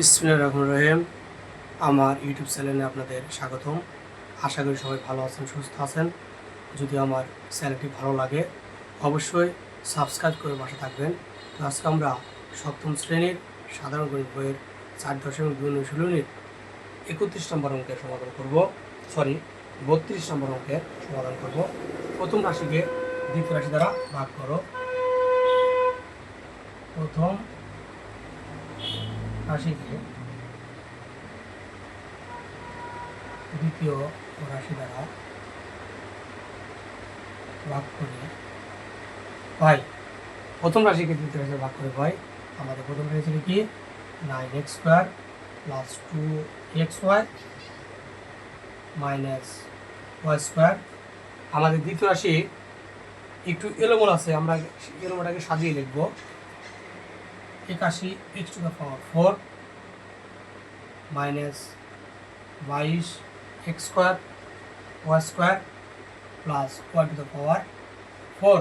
বিসমিল্লাহ রহমান রহিম। আমার ইউটিউব চ্যানেলে আপনাদের স্বাগতম। আশা করি সবাই ভালো আছেন, সুস্থ আছেন। যদি আমার চ্যানেলটি ভালো লাগে, অবশ্যই সাবস্ক্রাইব করে পাশে থাকবেন। তো আজকে আমরা সপ্তম শ্রেণির সাধারণ গণিত বইয়ের চার দশমিক দুই অনুশীলনীর একত্রিশ নম্বর অঙ্কের সমাধান করব। সরি বত্রিশ নম্বর অঙ্কের সমাধান করব। প্রথম রাশিকে দ্বিতীয় রাশি দ্বারা ভাগ করো। প্রথম রাশিকে দ্বিতীয় রাশি দ্বারা ভাগ করে পাই প্রথম রাশিকে দ্বিতীয় রাশি ভাগ করে পাই আমাদের প্রথম রাশি ছিল কি? Nine x square plus two x y minus y square আমাদের দ্বিতীয় রাশি একটু এলোমোল আছে, আমরা এলোমোটাকে সাজিয়ে লিখব। একাশি x to the power four minus বাইশ x square y square plus y to the power four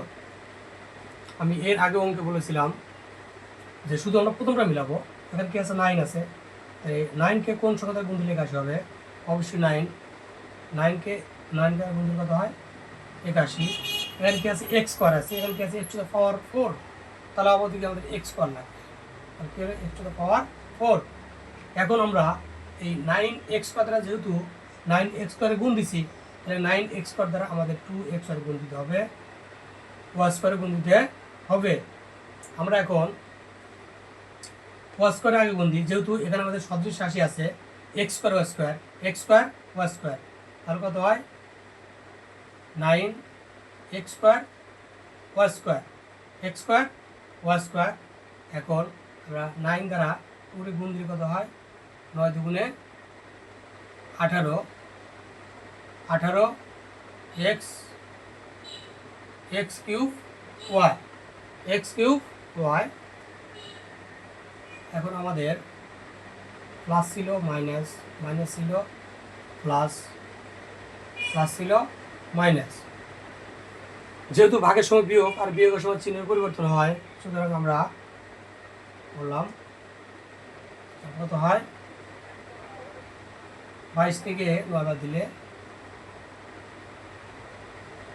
আমি এর আগে অঙ্কে বলেছিলাম যে শুধু আমরা প্রথমটা মিলাবো, এখানে কি আছে? নাইন আছে। এই নাইনকে কোন সংখ্যাতে গুণ দিলে একাশি হবে? অবশ্যই নাইন নাইনকে নাইনকে গুণ দিলে কত হয়? একাশি। এখানে কি আছে? এক্স স্কোয়ার আছে। এখানে কি আছে? X to the power four তাহলে অবদিকে আমাদের এক্স স্কোয়ার লাগবে? পাওয়ার ফোর এখন আমরা এই নাইন এক্স স্কোয়ার দ্বারা যেহেতু নাইন এক্স স্কোয়ারে গুণ দিছি, তাহলে নাইন এক্স দ্বারা আমাদের টু এক্স স্কোয়ারে গুণ দিতে হবে ওয়াই স্কোয়ারে গুণ দিতে হবে। আমরা এখন ওয়াই স্কোয়ারে আগে গুণ দিই, যেহেতু এখানে আমাদের সদৃশ রাশি আছে x square y square x square y square তাহলে কত হয়? Nine x square y square x square y square এখন নাইন দ্বারা পুরো গুণ দিলে কত হয়? নয় দুগুণে আঠারো। আঠারো x x cube y, x cube y. এখন আমাদের প্লাস ছিল মাইনাস মাইনাস ছিল প্লাস প্লাস ছিল মাইনাস। যেহেতু ভাগের সময় বিয়োগ আর বিয়োগের সময় চিহ্নের পরিবর্তন হয়, সুতরাং আমরা বললাম কত হয়, বাইশ থেকে নয় দিলে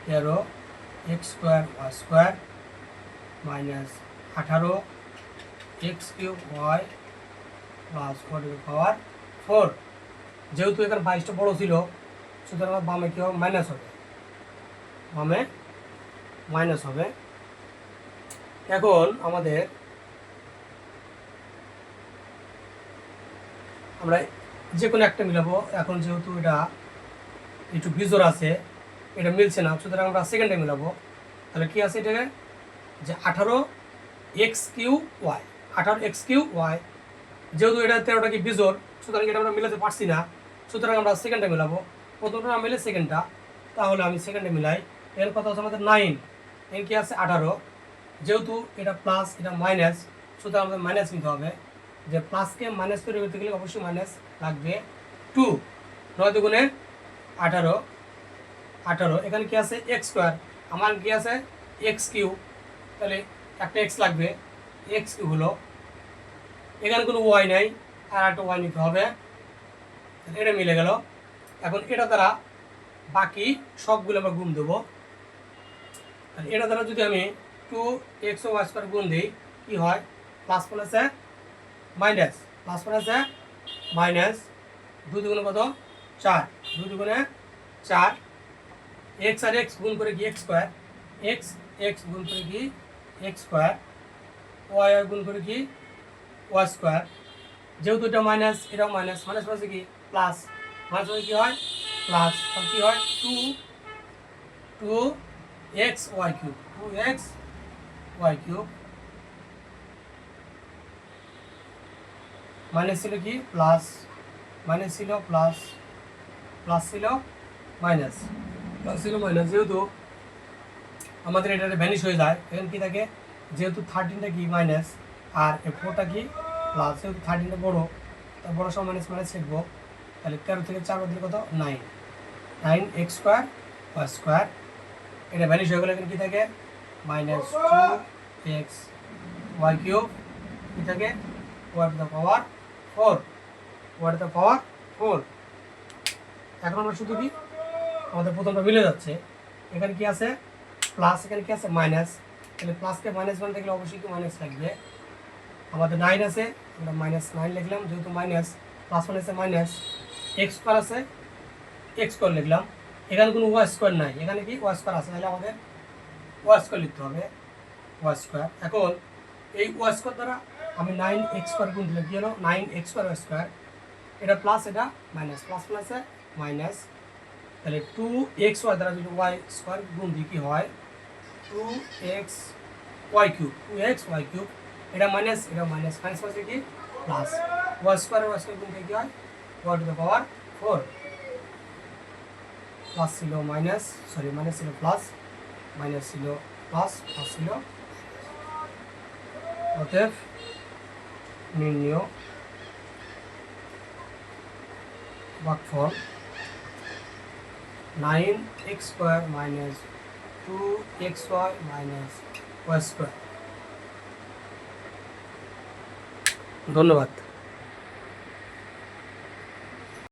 তেরো, x square, y square, minus আঠারো, এক্স কিউব, ওয়াই প্লাস ওয়াটের পাওয়ার ফোর। যেহেতু এখানে বাইশটা বড় ছিল, সুতরাং বামে কী হবে? মাইনাস হবে। বামে মাইনাস হবে। এখন আমাদের আমরা যে কোনো একটা মিলাবো। এখন যেহেতু এটা একটু বিজোর আছে, এটা মিলছে না। সুতরাং আমরা সেকেন্ডে মিলাবো। তাহলে কি আছে এটাকে? যে আঠারো এক্স কিউ ওয়াই। আঠারো এক্স কিউ ওয়াই। যেহেতু এটা তেরোটা কি বিজোর সুতরাং এটা আমরা মিলাতে পারছি না। সুতরাং আমরা সেকেন্ডে মিলাবো। প্রথমটা না মিলে সেকেন্ডটা তাহলে আমি সেকেন্ডে মিলাই। এর কথা হচ্ছে আমাদের নাইন এর কি আছে? আঠারো। যেহেতু এটা প্লাস এটা মাইনাস সুতরাং আমাদের মাইনাস নিতে হবে। যে প্লাসকে মাইনাস করে করতে গেলে অবশ্যই মাইনাস লাগবে টু নয় দুগুণে আঠারো। আঠারো। এখানে কি আছে? এক্স স্কোয়ার আমার কি আছে? এক্স কিউ তাহলে একটা এক্স লাগবে। এক্স কিউ হলো, এখানে কোনো ওয়াই নাই, আর একটা ওয়াই নিতে হবে। এটা মিলে গেল। এখন এটা দ্বারা বাকি সবগুলো আমরা গুণ দেবো। এটা দ্বারা যদি আমি টু এক্স ওয়াই স্কোয়ার গুণ দিই, কী হয়? প্লাস প্লাসে মাইনাস প্লাস প্লাসে মাইনাস দুই দুগুণে কত? চার। দুই দুগুণে চার। এক্স আর এক্স গুণ করে কি এক্স স্কোয়ার এক্স এক্স গুণ করে কি এক্স স্কোয়ার ওয়াই আর গুণ করে কি ওয়াই স্কোয়ার যেহেতু এটা মাইনাস এটাও মাইনাস মাইনাস মাসে কি? প্লাস মাইনাস মাসে কি হয়? প্লাস তাহলে কি হয়? Two two x y cube two x y cube minus ছিল কি? প্লাস মাইনাস ছিল প্লাস প্লাস ছিল মাইনাস। প্লাস ছিল মাইনাস, যেহেতু আমাদের এটা ভ্যানিশ হয়ে যায় এখানে কি থাকে? যেহেতু থার্টিনটা কি? মাইনাস। আর ফোরটা কি? প্লাস, যেহেতু থার্টিনটা বড়ো তার বড়ো সব মাইনাস মাইনাস শিখব তাহলে তেরো থেকে চার দিলে কত? Nine nine x square y square এটা ভ্যানিশ হয়ে গেলে এখানে কী থাকে? Minus two x y cube কী থাকে? Y to the power four y to the power four এখন আমরা শুধু কি? আমাদের প্রথমটা মিলে যাচ্ছে। এখানে কি আছে? প্লাস এখানে কি আছে? মাইনাস তাহলে প্লাসকে মাইনাস ওয়ান দেখলে অবশ্যই কি মাইনাস লাগবে? আমাদের নাইন আছে। আমরা মাইনাস নাইন লিখলাম, যেহেতু মাইনাস প্লাস ওয়ান আছে মাইনাস এক্স স্কোয়ার আছে এক্স স্কোয়ার লিখলাম। এখানে কোনো ওয়াই স্কোয়ার নাই। এখানে কি? ওয়াই স্কোয়ার আছে। তাহলে আমাদের ওয়াই স্কোয়ার লিখতে হবে। ওয়াই স্কোয়ার এখন এই ওয়াই স্কোয়ার দ্বারা আমি নাইন এক্স স্কোয়ার গুণ দিলাম কি হলো nine x square y square এটা প্লাস এটা মাইনাস প্লাস প্লাসে মাইনাস তাহলে টু এক্স ওয়াই দ্বারা যদি ওয়াই স্কোয়ার গুণ দিই কি হয়? Two x y cube two x y cube এটা মাইনাস এটা মাইনাস মাইনাস পাশে কি? Plus y square y square গুণ দিয়ে কি হয়? Y to the power four plus ছিল মাইনাস সরি মাইনাস ছিল প্লাস মাইনাস ছিল প্লাস প্লাস ছিল। অতএব নির্ণয় ভাগফল nine x square minus two x y minus y square. ধন্যবাদ।